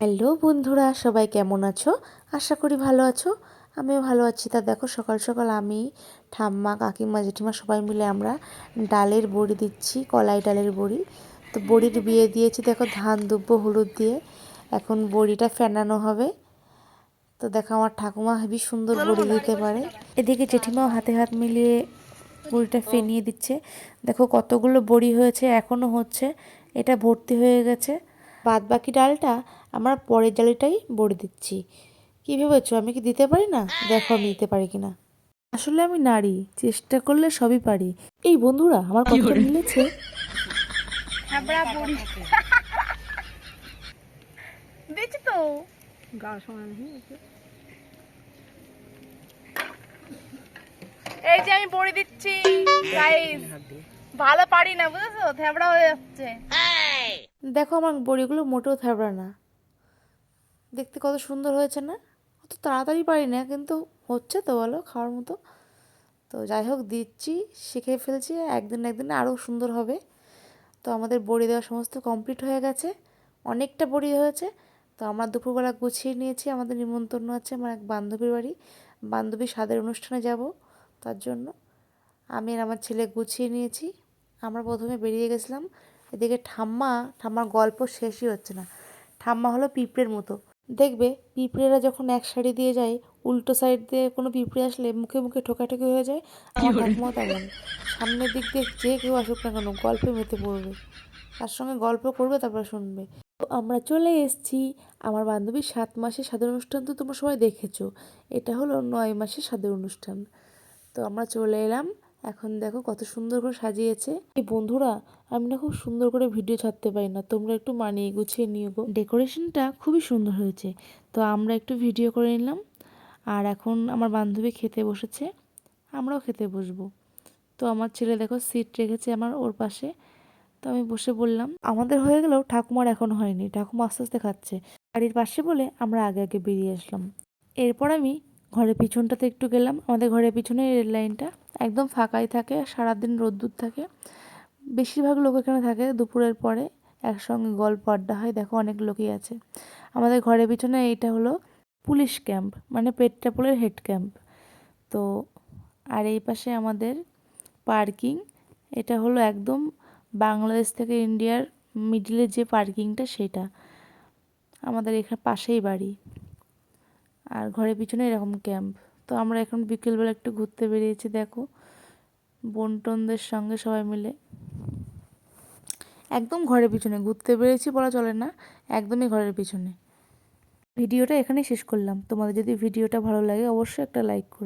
Hello বন্ধুরা, সবাই কেমন আছো? আশা করি ভালো আছো। আমিও ভালো আছি। তা দেখো, সকাল সকাল আমি, ঠাম্মা, কাকিমা, জেঠিমা সবাই মিলে আমরা ডালের বড়ি দিচ্ছি, কলাই ডালের বড়ি। তো বড়ির বিয়ে দিয়েছি, দেখো, ধান দুব্ব, হলুদ দিয়ে। এখন বড়িটা ফেনানো হবে। তো দেখো, আমার ঠাকুমা হেবি সুন্দর বড়ি দিতে পারে। এদিকে জেঠিমাও হাতে হাত মিলিয়ে বড়িটা ফেনিয়ে দিচ্ছে। দেখো, কতগুলো বড়ি হয়েছে এখনও হচ্ছে। এটা ভর্তি হয়ে গেছে। বাদ বাকি ডালটা আমরা পরের ডালিটাই বড়ি দিচ্ছি। কী ভেবেছো? আমি কি দিতে পারি না? দেখো আমি দিতে পারি কিনা। আসলে আমি নারী চেষ্টা করলে সবই পারি। এই বন্ধুরা আমার কথা মিলেছে? এই যে আমি বড়ি দিচ্ছি গাইস ভালো পারি না বুঝেছ? থ্যাবড়া হয়ে যাচ্ছে। দেখো আমার বড়িগুলো মোটেও থাবড়া না। দেখতে কত সুন্দর হয়েছে না? অত তাড়াতাড়ি পারি না, কিন্তু হচ্ছে তো বলো, খাওয়ার মতো। তো যাই হোক, দিচ্ছি, শিখে ফেলছি, একদিন একদিন আরও সুন্দর হবে। তো আমাদের বড়ি দেওয়া সমস্ত কমপ্লিট হয়ে গেছে, অনেকটা বড়ি হয়েছে। তো আমরা দুপুরবেলা গুছিয়ে নিয়েছি, আমাদের নিমন্ত্রণ আছে আমার এক বান্ধবীর বাড়ি। বান্ধবীর স্বাদের অনুষ্ঠানে যাব তার জন্য। আমি আর আমার ছেলে গুছিয়ে নিয়েছি, আমরা প্রথমে বেরিয়ে গেছিলাম এদিকে ঠাম্মা ঠাম্মার গল্প শেষই হচ্ছে না। ঠাম্মা হলো পিঁপড়ের মতো। দেখবে পিঁপড়েরা যখন এক সাইডে দিয়ে যায় উল্টো সাইড দিয়ে কোনো পিঁপড়ে আসলে মুখে মুখে ঠোকাঠুকি হয়ে যায় আমার ঠাকুমাও তেমন সামনের দিক দিয়ে যে কেউ আসুক না কেন গল্পে মেতে পড়বে। তার সঙ্গে গল্প করবে তারপর শুনবে। তো আমরা চলে এসেছি আমার বান্ধবীর সাত মাসের স্বাদের অনুষ্ঠান তো তোমরা সবাই দেখেছ। এটা হলো নয় মাসের স্বাদের অনুষ্ঠান। তো আমরা চলে এলাম এখন দেখো কত সুন্দর করে সাজিয়েছে। এই বন্ধুরা, আমি না খুব সুন্দর করে ভিডিও ছাড়তে পারি না, তোমরা একটু মানিয়ে গুছিয়ে নিও গো। ডেকোরেশনটা খুবই সুন্দর হয়েছে, তো আমরা একটু ভিডিও করে নিলাম। আর এখন আমার বান্ধবী খেতে বসেছে, আমরাও খেতে বসবো। তো আমার ছেলে দেখো সিট রেখেছে আমার ওর পাশে, তো আমি বসে বললাম, আমাদের হয়ে গেলেও ঠাকুমার এখন হয়নি, ঠাকুমা আস্তে আস্তে খাচ্ছে। বাড়ির পাশে বলে আমরা আগে আগে বেরিয়ে আসলাম। এরপর আমি ঘরের পিছনটাতে একটু গেলাম, আমাদের ঘরের পিছনে রেল লাইনটা। একদম ফাঁকাই থাকে, সারাদিন রোদ্দুর থাকে। বেশিরভাগ লোক এখানে থাকে দুপুরের পরে, একসঙ্গে গল্প আড্ডা হয়। দেখো অনেক লোকই আছে। আমাদের ঘরের পিছনে এইটা হলো পুলিশ ক্যাম্প মানে পেট্রাপোলের হেড ক্যাম্প। তো আর এই পাশে আমাদের পার্কিং, এটা হলো একদম বাংলাদেশ থেকে ইন্ডিয়ার মিডিলের যে পার্কিংটা সেটা। আমাদের এখানে পাশেই বাড়ি। আর ঘরের পিছনে এরকম ক্যাম্প। তো আমরা এখন বিকেলবেলা একটু ঘুরতে বেরিয়েছি, দেখো। বন্টনদের সঙ্গে সবাই মিলে। একদম ঘরের পিছনে, ঘুরতে বেরিয়েছি বলা চলে না, একদমই ঘরের পিছনে। ভিডিওটা এখানেই শেষ করলাম। তোমাদের যদি ভিডিওটা ভালো লাগে, অবশ্যই একটা লাইক করো।